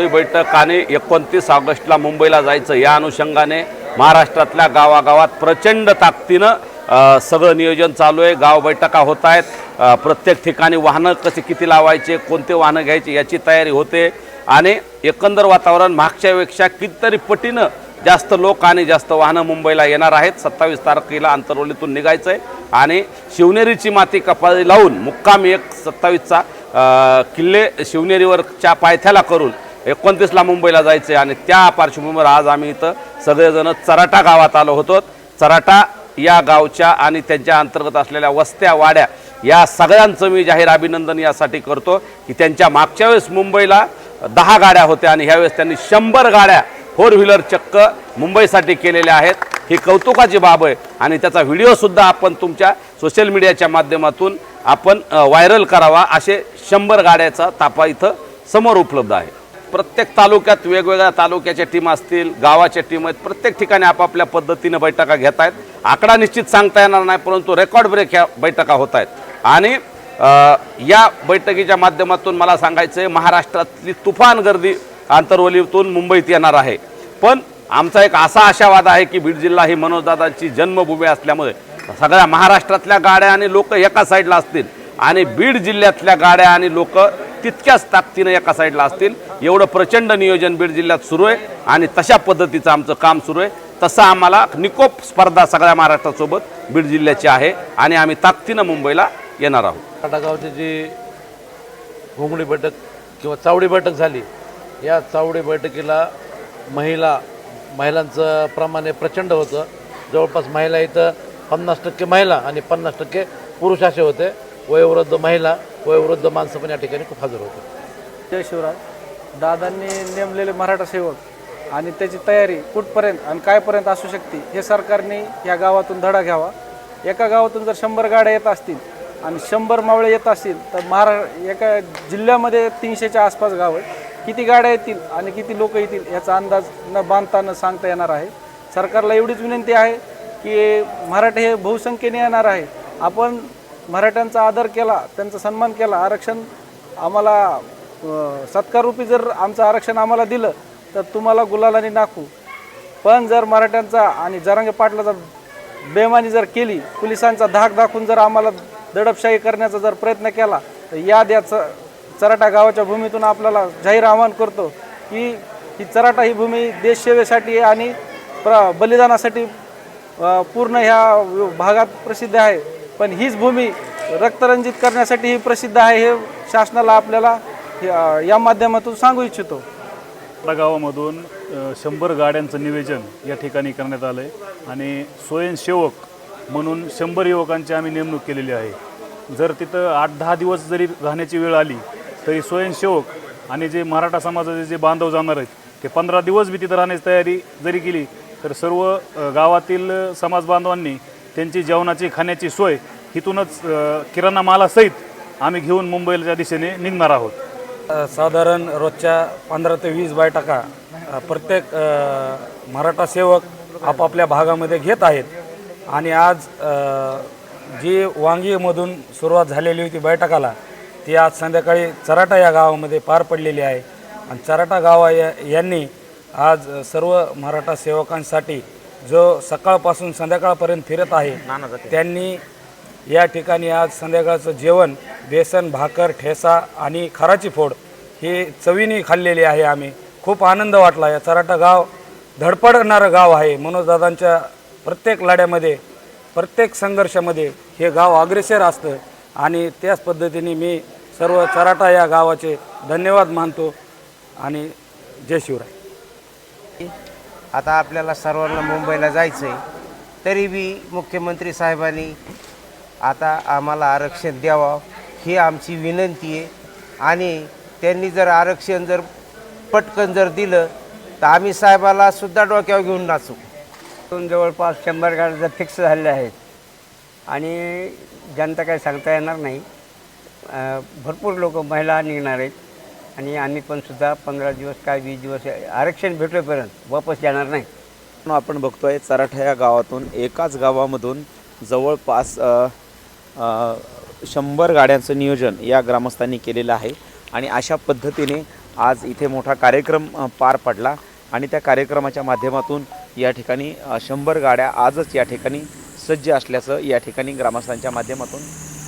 ही बैठक आणि एकोणतीस ऑगस्टला मुंबईला जायचं. या अनुषंगाने महाराष्ट्रातल्या गावागावात प्रचंड ताकदीनं सगळं नियोजन चालू आहे. गाव बैठका होत आहेत. प्रत्येक ठिकाणी वाहनं कसे किती लावायचे कोणते वाहनं घ्यायचे याची तयारी होते. आणि एकंदर वातावरण मागच्यापेक्षा कितीतरी पटीनं जास्त लोक आणि जास्त वाहनं मुंबईला येणार आहेत. सत्तावीस तारखेला आंतरवलीतून निघायचं आहे आणि शिवनेरीची माती कपाळी लावून मुक्काम एक सत्तावीसचा किल्ले शिवनेरीवरच्या पायथ्याला करून एकोणतीसला मुंबईला जायचं आणि त्या पार्श्वभूमीवर आज आम्ही इथं सगळेजण चराटा गावात आलो होतो. चराटा या गावच्या आणि त्यांच्या अंतर्गत असलेल्या वस्त्या वाड्या या सगळ्यांचं मी जाहीर अभिनंदन यासाठी करतो की त्यांच्या मागच्या वेळेस मुंबईला दहा गाड्या होत्या आणि ह्यावेळेस त्यांनी शंभर गाड्या फोर व्हीलर चक्क मुंबईसाठी केलेल्या आहेत. ही कौतुकाची बाब आहे आणि त्याचा व्हिडिओसुद्धा आपण तुमच्या सोशल मीडियाच्या माध्यमातून आपण व्हायरल करावा असे शंभर गाड्याचा तापा इथं समोर उपलब्ध आहे. प्रत्येक तालुक्यात वेगवेगळ्या तालुक्याच्या टीम असतील गावाच्या टीम आहेत प्रत्येक ठिकाणी आपापल्या पद्धतीनं बैठका घेत आहेत. आकडा निश्चित सांगता येणार नाही परंतु रेकॉर्ड ब्रेक ह्या बैठका होत आहेत. आणि या बैठकीच्या माध्यमातून मला सांगायचं आहे महाराष्ट्रातली तुफान गर्दी आंतरवलीतून मुंबईत येणार आहे. पण आमचा एक असा आशावाद आहे की बीड जिल्हा ही मनोजदादांची जन्मभूमी असल्यामुळे सगळ्या महाराष्ट्रातल्या गाड्या आणि लोक एका साईडला असतील. आणि बीड जिल्ह्यातल्या गाड्या आणि लोक तितक्याच ताकदीनं एका साईडला असतील. एवढं प्रचंड नियोजन बीड जिल्ह्यात सुरू आहे आणि तशा पद्धतीचं आमचं काम सुरू आहे. तसं आम्हाला निकोप स्पर्धा सगळ्या महाराष्ट्रासोबत बीड जिल्ह्याची आहे आणि आम्ही ताकदीनं मुंबईला येणार आहोत. टाटागावची जे घोंगडी बैठक किंवा चावडी बैठक झाली या चावडी बैठकीला महिला महिलांचं प्रमाण हे प्रचंड होतं. जवळपास महिला इथं पन्नास टक्के महिला आणि पन्नास टक्के पुरुष असे होते. वयोवृद्ध महिला वयोवृद्ध माणसं पण या ठिकाणी खूप हजर होते. जय शिवराज. दादांनी नेमलेले मराठा सेवक आणि त्याची तयारी कुठपर्यंत आणि कायपर्यंत असू शकते हे सरकारने या गावातून धडा घ्यावा. एका गावातून जर शंभर गाड्या येत असतील आणि शंभर मावळे येत असतील तर महारा एका जिल्ह्यामध्ये तीनशेच्या आसपास गाव आहे किती गाड्या येतील आणि किती लोक येतील याचा अंदाज न बांधता न सांगता येणार आहे. सरकारला एवढीच विनंती आहे की मराठे हे बहुसंख्येने येणार आहे. आपण मराठ्यांचा आदर केला त्यांचा सन्मान केला आरक्षण आम्हाला सत्कारूपी सत्काररूपी जर आमचं आरक्षण आम्हाला दिलं तर तुम्हाला गुलालाने नाखू पण जर मराठ्यांचा आणि जरांगे पाटलाचा बेमानी जर केली पोलिसांचा धाक दाखवून जर आम्हाला दडपशाही करण्याचा जर प्रयत्न केला तर याद या च चराटा गावाच्या भूमीतून आपल्याला जाहीर आवाहन करतो की ही चराटा ही भूमी देशसेवेसाठी आणि प्र बलिदानासाठी पूर्ण ह्या भागात प्रसिद्ध आहे. पण हीच भूमी रक्तरंजित करण्यासाठी ही प्रसिद्ध आहे हे शासनाला आपल्याला या- या माध्यमातून सांगू इच्छितो. आपल्या गावामधून शंभर गाड्यांचं निवेदन या ठिकाणी करण्यात आलं आहे आणि स्वयंसेवक म्हणून शंभर युवकांची आम्ही नेमणूक केलेली आहे. जर तिथं आठ दहा दिवस जरी राहण्याची वेळ आली तरी स्वयंसेवक आणि जे मराठा समाजाचे जे बांधव जाणार आहेत ते पंधरा दिवस बी तिथं राहण्याची तयारी जरी केली तर सर्व गावातील समाज बांधवांनी त्यांची जेवणाची खाण्याची सोय इथूनच किराणा मालासहित आम्ही घेऊन मुंबईच्या दिशेने निघणार आहोत. साधारण रोजच्या पंधरा ते वीस बैठका प्रत्येक मराठा सेवक आपापल्या भागामध्ये घेत आहेत. आणि आज जी वांगीमधून सुरुवात झालेली होती बैठकाला ती आज संध्याकाळी चराटा या गावामध्ये पार पडलेली आहे. आणि चराटा गावा या यांनी आज सर्व मराठा सेवकांसाठी जो सकाळपासून संध्याकाळपर्यंत फिरत आहे त्यांनी या ठिकाणी आज संध्याकाळचं जेवण बेसन भाकर ठेसा आणि खराची फोड हे चवीने खाल्लेले आहे आम्ही. खूप आनंद वाटला. या चराटा गाव धडपडणारं गाव आहे. मनोजदादांच्या प्रत्येक लढ्यामध्ये प्रत्येक संघर्षामध्ये हे गाव अग्रेसर असतं आणि त्याच पद्धतीने मी सर्व चराटा या गावाचे धन्यवाद मानतो आणि जय शिवराय. आता आपल्याला सर्वांना मुंबईला जायचं आहे तरी बी मुख्यमंत्री साहेबांनी आता आम्हाला आरक्षण द्यावं ही आमची विनंती आहे. आणि त्यांनी जर आरक्षण जर पटकन जर दिलं तर आम्ही साहेबाला सुद्धा डोक्यावर घेऊन नाचू. दोन जवळपास शंभर गाड्या फिक्स झालेल्या आहेत आणि जनता काही सांगता येणार नाही भरपूर लोक महिला निघणार आहेत. आणि आम्ही पण सुद्धा पंधरा दिवस काय वीस दिवस आरक्षण भेटेपर्यंत वापस येणार नाही. आपण बघतोय चराठा या गावातून एकाच गावामधून जवळपास शंभर गाड्यांचं नियोजन या ग्रामस्थांनी केलेलं आहे. आणि अशा पद्धतीने आज इथे मोठा कार्यक्रम पार पडला. आणि त्या कार्यक्रमाच्या माध्यमातून या ठिकाणी शंभर गाड्या आजच या ठिकाणी सज्ज असल्याचं या ठिकाणी ग्रामस्थांच्या माध्यमातून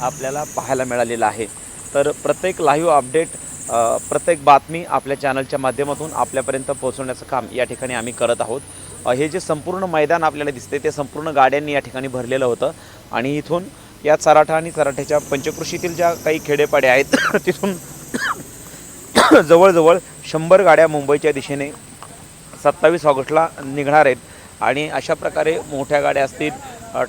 आपल्याला पाहायला मिळालेलं आहे. तर प्रत्येक लाईव्ह अपडेट प्रत्येक बातमी आपल्या चॅनलच्या माध्यमातून आपल्यापर्यंत पोहोचवण्याचं काम या ठिकाणी आम्ही करत आहोत. हे जे संपूर्ण मैदान आपल्याला दिसते ते संपूर्ण गाड्यांनी या ठिकाणी भरलेलं होतं. आणि इथून या चराठा आणि चराठ्याच्या पंचकृषीतील ज्या काही खेडेपाड्या आहेत तिथून जवळजवळ शंभर गाड्या मुंबईच्या दिशेने सत्तावीस ऑगस्टला निघणार आहेत. आणि अशा प्रकारे मोठ्या गाड्या असतील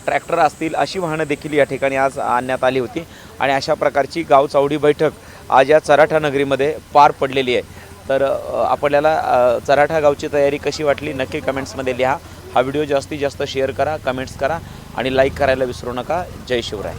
ट्रॅक्टर असतील अशी वाहनं देखील या ठिकाणी आज आणण्यात आली होती. आणि अशा प्रकारची गावचावडी बैठक आज या चराठा नगरीमध्ये पार पडलेली आहे. तर आपल्याला चराठा गावची तयारी कशी वाटली? नक्की कमेंट्समध्ये लिहा. हा व्हिडिओ जास्तीत जास्त शेअर करा कमेंट्स करा आणि लाईक करायला विसरू नका. जय शिवराय.